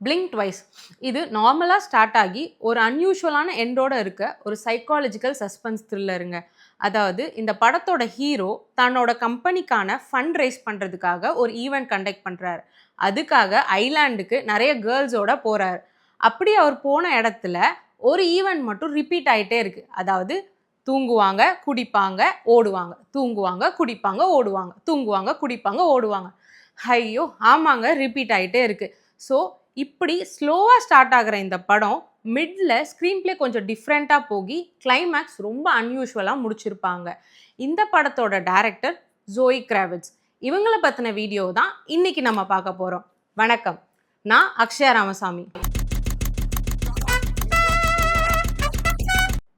Blink twice இது நார்மலாக start ஆகி ஒரு அன்யூஷுவலான எண்டோட இருக்க ஒரு சைக்காலஜிக்கல் சஸ்பென்ஸ் த்ரில்லருங்க அதாவது இந்த படத்தோட ஹீரோ தன்னோட கம்பெனிக்கான ஃபண்ட் ரைஸ் பண்ணுறதுக்காக ஒரு ஈவெண்ட் கண்டக்ட் பண்ணுறாரு அதுக்காக ஐலாண்டுக்கு நிறைய கேர்ள்ஸோட போகிறாரு அப்படி அவர் போன இடத்துல ஒரு ஈவெண்ட் மட்டும் ரிப்பீட் ஆகிட்டே இருக்குது அதாவது தூங்குவாங்க குடிப்பாங்க ஓடுவாங்க. தூங்குவாங்க குடிப்பாங்க ஓடுவாங்க. தூங்குவாங்க குடிப்பாங்க ஓடுவாங்க. ஐயோ ஆமாங்க ரிப்பீட் ஆகிட்டே இருக்குது ஸோ இப்படி ஸ்லோவாக ஸ்டார்ட் ஆகிற இந்த படம் மிட்ல ஸ்க்ரீன் ப்ளே கொஞ்சம் டிஃப்ரெண்ட்டாக போகி கிளைமேக்ஸ் ரொம்ப அன்யூஷுவலாக முடிச்சிருப்பாங்க. இந்த படத்தோட டைரக்டர் ஜோய் கிராவிட்ஸ் இவங்களை பற்றின வீடியோ தான் இன்னைக்கு நம்ம பார்க்க போகிறோம் வணக்கம். நான் அக்ஷயா ராமசாமி.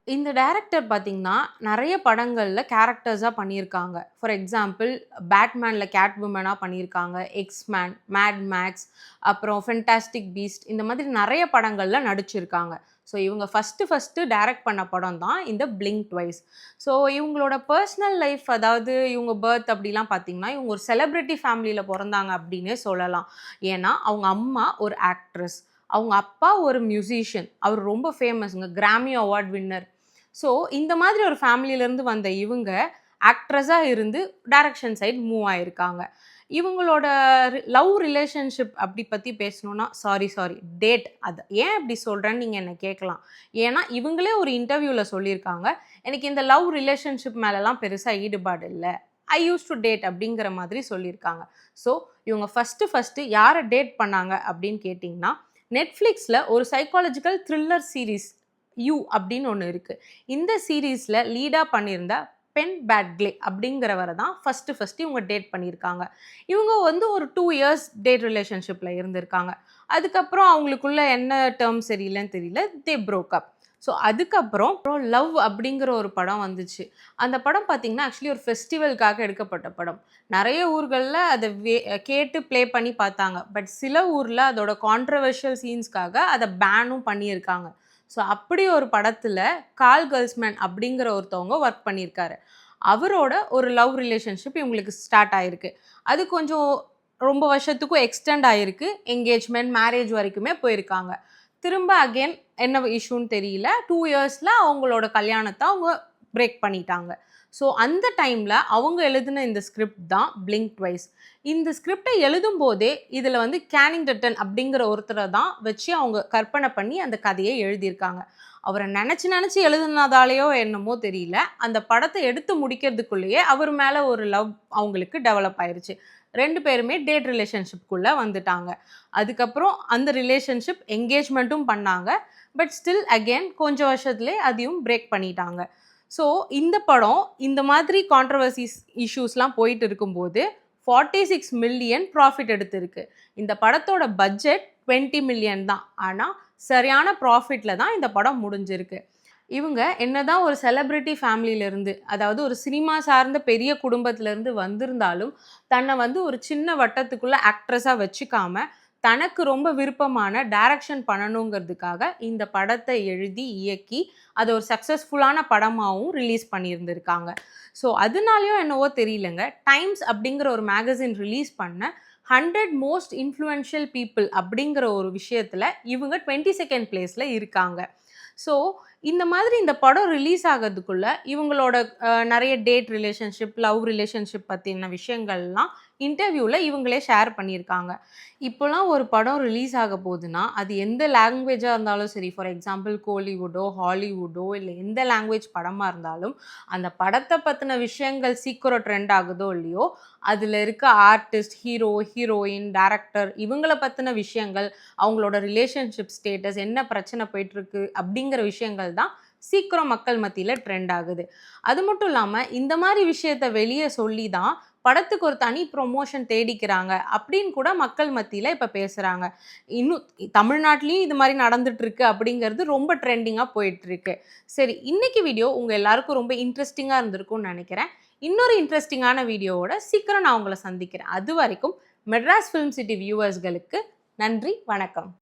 இந்த டைரக்டர் பார்த்தீங்கன்னா நிறைய படங்களில் கேரக்டர்ஸாக பண்ணியிருக்காங்க. ஃபார் எக்ஸாம்பிள் பேட்மேனில் கேட் உமனாக பண்ணியிருக்காங்க எக்ஸ்மேன் மேட் மேக்ஸ் அப்புறம் ஃபென்டாஸ்டிக் பீஸ்ட் இந்த மாதிரி நிறைய படங்களில் நடிச்சிருக்காங்க. ஸோ இவங்க ஃபஸ்ட்டு ஃபஸ்ட்டு டைரக்ட் பண்ண படம் தான் இந்த பிளிங்க் ட்வைஸ் ஸோ இவங்களோட பர்சனல் லைஃப் அதாவது இவங்க பர்த் அப்படிலாம் பார்த்தீங்கன்னா இவங்க ஒரு செலிப்ரிட்டி ஃபேமிலியில் பிறந்தாங்க அப்படின்னே சொல்லலாம். ஏன்னா அவங்க அம்மா ஒரு ஆக்ட்ரஸ் அவங்க அப்பா ஒரு மியூசிஷியன் அவர் ரொம்ப ஃபேமஸ்ங்க கிராமி அவார்ட் வின்னர் ஸோ இந்த மாதிரி ஒரு ஃபேமிலியிலேருந்து வந்த இவங்க ஆக்ட்ரஸாக இருந்து டைரக்ஷன் சைட் மூவ் ஆகிருக்காங்க இவங்களோட லவ் ரிலேஷன்ஷிப் அப்படி பற்றி பேசணுன்னா சாரி சாரி டேட் அது ஏன் அப்படி சொல்கிறேன்னு நீங்கள் என்னை கேட்கலாம். ஏன்னா இவங்களே ஒரு இன்டர்வியூவில் சொல்லியிருக்காங்க. எனக்கு இந்த லவ் ரிலேஷன்ஷிப் மேலெலாம் பெருசாக ஈடுபாடு இல்லை. ஐ யூஸ் டு டேட் அப்படிங்கிற மாதிரி சொல்லியிருக்காங்க. ஸோ இவங்க ஃபஸ்ட்டு ஃபஸ்ட்டு யாரை டேட் பண்ணாங்க அப்படின்னு கேட்டிங்கன்னா நெட்ஃப்ளிக்ஸில் ஒரு சைக்காலஜிக்கல் த்ரில்லர் சீரீஸ் யூ அப்படின்னு ஒன்று இருக்குது இந்த சீரீஸில் லீடாக பண்ணியிருந்த பென் பேட்க்லே அப்படிங்கிறவரை தான் ஃபஸ்ட்டு ஃபஸ்ட்டு இவங்க டேட் பண்ணியிருக்காங்க. இவங்க வந்து ஒரு டூ இயர்ஸ் டேட் ரிலேஷன்ஷிப்பில் இருந்திருக்காங்க. அதுக்கப்புறம் அவங்களுக்குள்ள என்ன டேர்ம் சரியில்லைன்னு தெரியல தே ப்ரோக்கப் ஸோ அதுக்கப்புறம் அப்புறம் லவ் அப்படிங்கிற ஒரு படம் வந்துச்சு. அந்த படம் பார்த்திங்கன்னா ஆக்சுவலி ஒரு ஃபெஸ்டிவலுக்காக எடுக்கப்பட்ட படம். நிறைய ஊர்களில் அதை வே கேட்டு ப்ளே பண்ணி பார்த்தாங்க. பட் சில ஊரில் அதோட கான்ட்ரவர்ஷியல் சீன்ஸ்க்காக அதை பேனும் பண்ணியிருக்காங்க. ஸோ அப்படி ஒரு படத்தில் கால் கேர்ள்ஸ்மேன் அப்படிங்கிற ஒருத்தவங்க ஒர்க் பண்ணியிருக்காரு. அவரோட ஒரு லவ் ரிலேஷன்ஷிப் இவங்களுக்கு ஸ்டார்ட் ஆகிருக்கு அது கொஞ்சம் ரொம்ப வருஷத்துக்கும் எக்ஸ்டெண்ட் ஆகிருக்கு என்கேஜ்மெண்ட் மேரேஜ் வரைக்குமே போயிருக்காங்க. திரும்ப அகெயின் என்ன இஷ்யூன்னு தெரியல. டூ இயர்ஸில் அவங்களோட கல்யாணத்தை அவங்க பிரேக் பண்ணிட்டாங்க. ஸோ அந்த டைமில் அவங்க எழுதின இந்த ஸ்கிரிப்ட் தான் பிளிங்க் ட்வைஸ் இந்த ஸ்கிரிப்டை எழுதும் போதே இதில் வந்து கேனிங் டட்டன் அப்படிங்கிற ஒருத்தரை தான் வச்சு அவங்க கற்பனை பண்ணி அந்த கதையை எழுதியிருக்காங்க. அவரை நினச்சி நினச்சி எழுதுனதாலேயோ என்னமோ தெரியல. அந்த படத்தை எடுத்து முடிக்கிறதுக்குள்ளேயே அவர் மேலே ஒரு லவ் அவங்களுக்கு டெவலப் ஆயிடுச்சு ரெண்டு பேருமே டேட் ரிலேஷன்ஷிப்குள்ளே வந்துட்டாங்க. அதுக்கப்புறம் அந்த ரிலேஷன்ஷிப் என்கேஜ்மெண்ட்டும் பண்ணாங்க. பட் ஸ்டில் அகெயின் கொஞ்சம் வருஷத்துலேயே அதையும் பிரேக் பண்ணிட்டாங்க. ஸோ இந்த படம் இந்த மாதிரி கான்ட்ரவர்சிஸ் இஷ்யூஸ்லாம் போயிட்டு இருக்கும்போது ஃபார்ட்டி சிக்ஸ் மில்லியன் ப்ராஃபிட் எடுத்திருக்கு. இந்த படத்தோட பட்ஜெட் டுவெண்ட்டி மில்லியன் தான். ஆனால் சரியான ப்ராஃபிட்டில் தான் இந்த படம் முடிஞ்சிருக்கு. இவங்க என்னதான் ஒரு செலிப்ரிட்டி ஃபேமிலியிலேருந்து அதாவது ஒரு சினிமா சார்ந்த பெரிய குடும்பத்திலேருந்து வந்திருந்தாலும் தன்னை வந்து ஒரு சின்ன வட்டத்துக்குள்ளே ஆக்ட்ரஸாக வச்சுக்காமல் தனக்கு ரொம்ப விருப்பமான டைரக்ஷன் பண்ணணுங்கிறதுக்காக இந்த படத்தை எழுதி இயக்கி அதை ஒரு சக்ஸஸ்ஃபுல்லான படமாகவும் ரிலீஸ் பண்ணியிருந்திருக்காங்க. ஸோ அதனாலையும் என்னவோ தெரியலங்க. டைம்ஸ் அப்படிங்கிற ஒரு மேகசின் ரிலீஸ் பண்ண ஹண்ட்ரட் மோஸ்ட் இன்ஃப்ளூயன்ஷியல் பீப்புள் அப்படிங்கிற ஒரு விஷயத்தில் இவங்க டுவெண்ட்டி செகண்ட் பிளேஸில் இருக்காங்க. ஸோ இந்த மாதிரி இந்த படம் ரிலீஸ் ஆகிறதுக்குள்ளே இவங்களோட நிறைய டேட் ரிலேஷன்ஷிப் லவ் ரிலேஷன்ஷிப் பற்றின விஷயங்கள்லாம் இன்டர்வியூவில் இவங்களே ஷேர் பண்ணியிருக்காங்க. இப்போலாம் ஒரு படம் ரிலீஸ் ஆக போகுதுன்னா அது எந்த லாங்குவேஜாக இருந்தாலும் சரி ஃபார் எக்ஸாம்பிள் கோலிவுட்டோ ஹாலிவுட்டோ இல்லை எந்த லாங்குவேஜ் படமாக இருந்தாலும் அந்த படத்தை பற்றின விஷயங்கள் சீக்கிரம் ட்ரெண்ட் ஆகுதோ இல்லையோ அதில் இருக்க ஆர்டிஸ்ட் ஹீரோ ஹீரோயின் டேரக்டர் இவங்களை பற்றின விஷயங்கள் அவங்களோட ரிலேஷன்ஷிப் ஸ்டேட்டஸ் என்ன பிரச்சனை போயிட்டுருக்கு அப்படிங்கிற விஷயங்கள் தான் சீக்கிரம் மக்கள் மத்தியில் ட்ரெண்ட் ஆகுது. அது மட்டும் இல்லாமல் இந்த மாதிரி விஷயத்த வெளியே சொல்லி தான் படத்துக்கு ஒரு தனி ப்ரொமோஷன் தேடிக்கிறாங்க அப்படின்னு கூட மக்கள் மத்தியில் இப்போ பேசுகிறாங்க இன்னும் தமிழ்நாட்டிலையும் இது மாதிரி நடந்துட்டுருக்கு அப்படிங்கிறது ரொம்ப ட்ரெண்டிங்காக போயிட்டுருக்கு. சரி இன்றைக்கி வீடியோ உங்கள் எல்லாருக்கும் ரொம்ப இன்ட்ரெஸ்டிங்காக இருந்திருக்கும்னு நினைக்கிறேன். இன்னொரு இன்ட்ரெஸ்டிங்கான வீடியோவோட சீக்கிரம் நான் உங்களை சந்திக்கிறேன். அது வரைக்கும் மெட்ராஸ் ஃபிலிம் சிட்டி வியூவர்ஸ்களுக்கு நன்றி வணக்கம்.